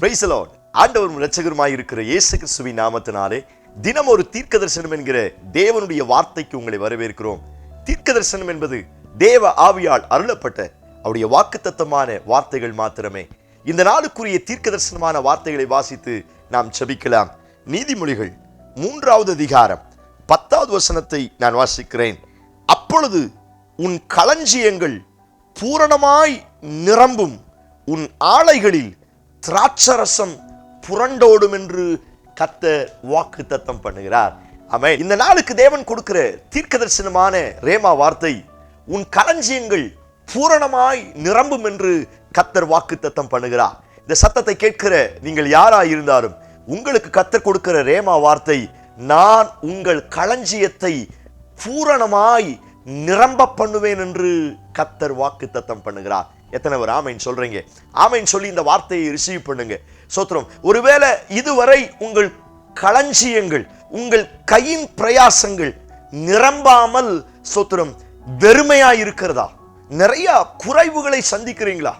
பிரைசலோன் ஆண்டவரும் இரட்சகருமாய் இருக்கிற இயேசு கிறிஸ்துவின் நாமத்தினாலே தினம் ஒரு தீர்க்க தரிசனம் என்கிற தேவனுடைய வார்த்தைக்கு உங்களை வரவேற்கிறோம். தீர்க்க தரிசனம் என்பது தேவ ஆவியால் அருளப்பட்ட அவருடைய வாக்குத்தத்தமான வார்த்தைகள் மாத்திரமே. இந்த நாளுக்குரிய தீர்க்க தரிசனமான வார்த்தைகளை வாசித்து நாம் செபிக்கலாம் நீதிமொழிகள் மூன்றாவது அதிகாரம் பத்தாவது வசனத்தை நான் வாசிக்கிறேன். அப்பொழுது உன் களஞ்சியங்கள் பூரணமாய் நிரம்பும். உன் ஆலைகளில் திராட்சரசம் புரண்டோடும் என்று கத்த வாக்கு தத்தம் பண்ணுகிறார். ஆமே இந்த நாளுக்கு தேவன் கொடுக்கிற தீர்க்க தரிசனமான ரேமா வார்த்தை உன் களஞ்சியங்கள் பூரணமாய் நிரம்பும் என்று கத்தர் வாக்கு தத்தம் பண்ணுகிறார். இந்த சத்தத்தை கேட்கிற நீங்கள் யாரா இருந்தாலும் உங்களுக்கு கத்தர் கொடுக்கிற ரேமா வார்த்தை நான் உங்கள் களஞ்சியத்தை பூரணமாய் நிரம்ப பண்ணுவேன் என்று கத்தர் வாக்கு தத்தம் பண்ணுகிறார். எத்தனை பேர் ஆமைன்னு சொல்றீங்க? ஆமைன்னு சொல்லி இந்த வார்த்தையை ரிசீவ் பண்ணுங்க. சோத்திரம் ஒருவேளை இதுவரை உங்கள் களஞ்சியங்கள் உங்கள் கையின் பிரயாசங்கள் நிரம்பாமல் சோத்திரம் வெறுமையா இருக்கிறதா நிறைய குறைவுகளை சந்திக்கிறீங்களா?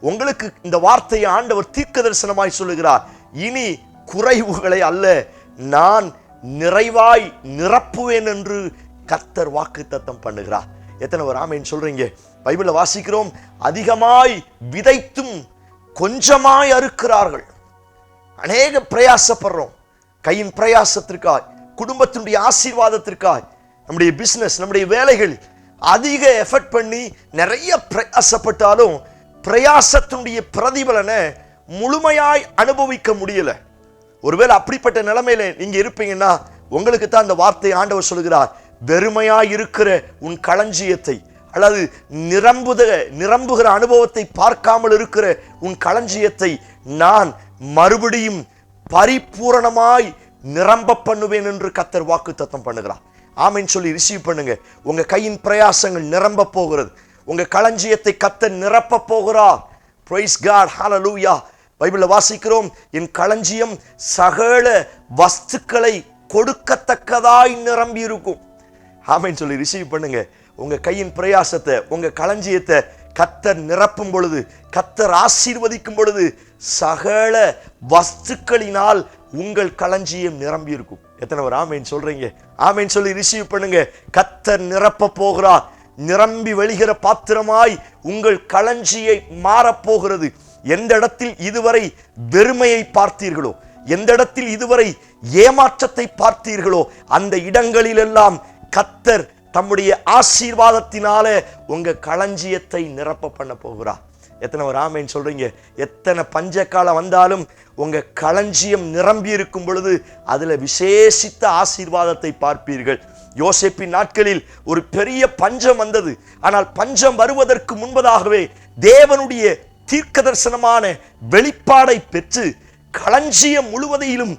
உங்களுக்கு இந்த வார்த்தையை ஆண்டவர் தீர்க்க தரிசனமாய் சொல்லுகிறார். இனி குறைவுகளை அல்ல நான் நிறைவாய் நிரப்புவேன் என்று கத்தர் வாக்கு தத்தம் பண்ணுகிறார். எத்தனை ஒரு ஆமைன்னு சொல்றீங்க? பைபிளில் வாசிக்கிறோம் அதிகமாய் விதைத்தும் கொஞ்சமாய் அறுக்கிறார்கள். அநேக பிரயாசப்படுறோம். கையின் பிரயாசத்திற்காய் குடும்பத்தினுடைய ஆசீர்வாதத்திற்காய் நம்முடைய பிசினஸ் நம்முடைய வேலைகள் அதிக எஃபர்ட் பண்ணி நிறைய பிரயாசப்பட்டாலும் பிரயாசத்தினுடைய பிரதிபலனை முழுமையாய் அனுபவிக்க முடியல. ஒருவேளை அப்படிப்பட்ட நிலைமையில நீங்க இருப்பீங்கன்னா உங்களுக்கு தான் அந்த வார்த்தை ஆண்டவர் சொல்கிறார் வெறுமையாய் இருக்கிற உன் களஞ்சியத்தை. அல்லது நிரம்புத நிரம்புகிற அனுபவத்தை பார்க்காமல் இருக்கிற உன் களஞ்சியத்தை நான் மறுபடியும் பரிபூரணமாய் நிரம்ப பண்ணுவேன் என்று கத்தர் வாக்கு தத்தம் பண்ணுகிறார். ஆமைன்னு சொல்லி ரிசீவ் பண்ணுங்க. உங்க கையின் பிரயாசங்கள் நிரம்ப போகிறது. உங்க களஞ்சியத்தை கத்தர் நிரப்ப போகிறார். பிரைஸ் காட் ஹalleluya பைபிளில் வாசிக்கிறோம் என் களஞ்சியம் சகல வஸ்துக்களை கொடுக்கத்தக்கதாய் நிரம்பி இருக்கும் ஆமைன்னு சொல்லி ரிசீவ் பண்ணுங்க. உங்க கையின் பிரயாசத்தை உங்க களஞ்சியத்தை கத்தர் நிரப்பும் பொழுது கத்தர் ஆசீர்வதிக்கும் பொழுது சகல வஸ்துக்களினால் உங்கள் களஞ்சியம் நிரம்பி இருக்கும். எத்தனை பேர் ஆமைன்னு சொல்றீங்க? ஆமைன்னு சொல்லி ரிசீவ் பண்ணுங்க. கத்தர் நிரப்ப போகிறார். நிரம்பி வழிகிற பாத்திரமாய் உங்கள் களஞ்சியை மாறப்போகிறது எந்த இடத்தில் இதுவரை வெறுமையை பார்த்தீர்களோ எந்த இடத்தில் இதுவரை ஏமாற்றத்தை பார்த்தீர்களோ அந்த இடங்களிலெல்லாம் கத்தர் தம்முடைய ஆசீர்வாதத்தினால உங்க களஞ்சியத்தை நிரப்ப பண்ண போகிறார் எத்தனை ஒரு ஆமைன்னு சொல்றீங்க? எத்தனை பஞ்சக்காலம் வந்தாலும் உங்க களஞ்சியம் நிரம்பி இருக்கும் பொழுது அதுல விசேஷித்த ஆசீர்வாதத்தை பார்ப்பீர்கள். யோசேப்பின் நாட்களில் ஒரு பெரிய பஞ்சம் வந்தது. ஆனால் பஞ்சம் வருவதற்கு முன்பதாகவே தேவனுடைய தீர்க்க தரிசனமான வெளிப்பாடை பெற்று களஞ்சியம் முழுவதையிலும்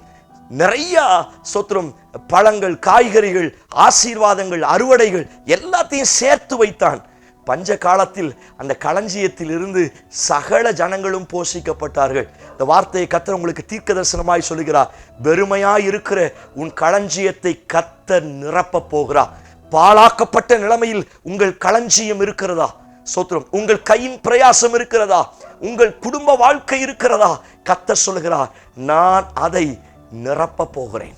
நிறைய சொத்துரும் பழங்கள் காய்கறிகள் ஆசீர்வாதங்கள் அறுவடைகள் எல்லாத்தையும் சேர்த்து வைத்தான். பஞ்ச காலத்தில் அந்த களஞ்சியத்தில் இருந்து சகல ஜனங்களும் போஷிக்கப்பட்டார்கள். இந்த வார்த்தையை கத்தர் உங்களுக்கு தீர்க்க தரிசனமாய் சொல்லுகிறார். வெறுமையாய் இருக்கிற உன் களஞ்சியத்தை கத்தர் நிரப்ப போகிறார். பாழாக்கப்பட்ட நிலைமையில் உங்கள் களஞ்சியம் இருக்கிறதா? சோத்திரம் உங்கள் கையின் பிரயாசம் இருக்கிறதா? உங்கள் குடும்ப வாழ்க்கை இருக்கிறதா? கத்தர் சொல்லுகிறார் நான் அதை நிரப்ப போகிறேன்.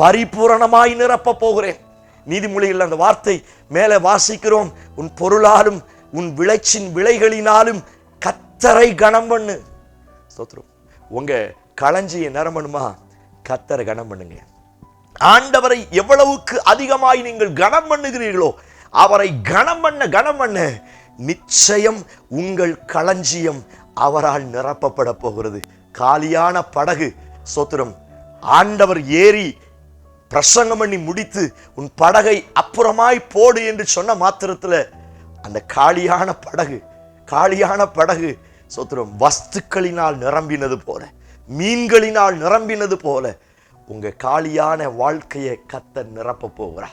பரிபூரணமாய் நிரப்ப போகிறேன். நீதிமொழியில் அந்த வார்த்தை மேலே வாசிக்கிறோம். உன் பொருளாலும் உன் விளைச்சின் விளைகளினாலும் கத்தரை கனம் பண்ணு. ஸ்தோத்திரம். உங்க களஞ்சிய நிரம்பணுமா கத்தரை கனம் பண்ணுங்க. ஆண்டவரை எவ்வளவுக்கு அதிகமாய் நீங்கள் கனம் பண்ணுகிறீர்களோ அவரை கனம் பண்ண கனம் பண்ண நிச்சயம் உங்கள் களஞ்சியம் அவரால் நிரப்பப்பட போகிறது. காலியான படகு சோத்திரம் ஆண்டவர் ஏறி பிரசங்கம் பண்ணி முடித்து உன் படகை அப்புறமாய் போடு என்று சொன்ன மாத்திரத்தில் அந்த காலியான படகு காலியான படகு சோத்திரம் வஸ்துக்களினால் நிரம்பினது போல மீன்களினால் நிரம்பினது போல உங்கள் காலியான வாழ்க்கையை கத்த நிரப்ப போகிறா.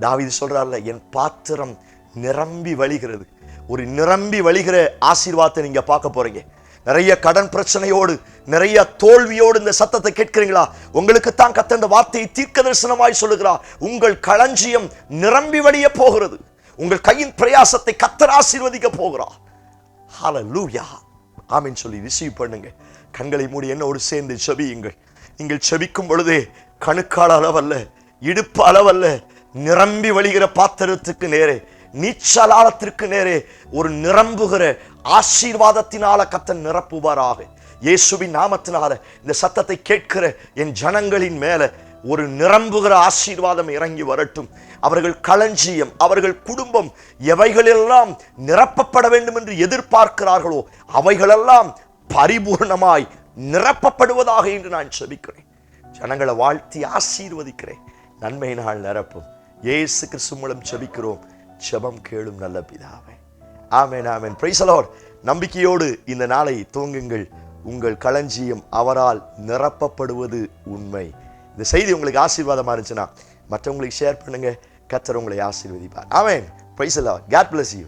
தாவிது சொல்கிறார்ல என் பாத்திரம் நிரம்பி வழிகிறது. ஒரு நிரம்பி வழிகிற ஆசீர்வாதத்தை நீங்கள் பார்க்க போறீங்க. நிறைய கடன் பிரச்சனையோடு நிறைய தோல்வியோடு இந்த சத்தத்தை கேட்கிறீங்களா? உங்களுக்கு தான் கத்த இந்த வார்த்தையை தீர்க்க தரிசனமாய் சொல்லுகிறா உங்கள் களஞ்சியம் நிரம்பி வழிய போகிறது. உங்கள் கையின் பிரயாசத்தை கத்தர் ஆசீர்வதிக்க போகிறா லூயா ஆமின்னு சொல்லி ரிசீவ் பண்ணுங்க. கண்களை மூடி என்னோடு சேர்ந்து செபியுங்கள். நீங்கள் செபிக்கும் பொழுதே கணுக்கால் அளவல்ல இடுப்பு அளவல்ல நிரம்பி வழிகிற பாத்திரத்துக்கு நேரே நீச்சலாளத்திற்கு நேரே ஒரு நிரம்புகிற ஆசீர்வாதத்தினால கத்தன் நிரப்புவாராக. இயேசுவின் நாமத்தினால இந்த சத்தத்தை கேட்கிற என் ஜனங்களின் மேல ஒரு நிரம்புகிற ஆசீர்வாதம் இறங்கி வரட்டும். அவர்கள் களஞ்சியம் அவர்கள் குடும்பம் எவைகளெல்லாம் நிரப்பப்பட வேண்டும் என்று எதிர்பார்க்கிறார்களோ அவைகளெல்லாம் பரிபூர்ணமாய் நிரப்பப்படுவதாக என்று நான் செபிக்கிறேன். ஜனங்களை வாழ்த்தி ஆசீர்வதிக்கிறேன். நன்மை நாள் நிரப்பும். ஏசு கிறிஸ்து மூலம் செபிக்கிறோம். செபம் கேளும் நல்ல பிதாவே. ஆமேன் ஆமேன். பிரைசலோர் நம்பிக்கையோடு இந்த நாளை துவங்குங்கள். உங்கள் களஞ்சியம் அவரால் நிரப்பப்படுவது உண்மை. இந்த செய்தி உங்களுக்கு ஆசீர்வாதமா இருந்துச்சுன்னா மற்றவங்களுக்கு ஷேர் பண்ணுங்கள் கத்தர் உங்களை ஆசீர்வதிப்பார். ஆமேன். Praise the Lord God bless you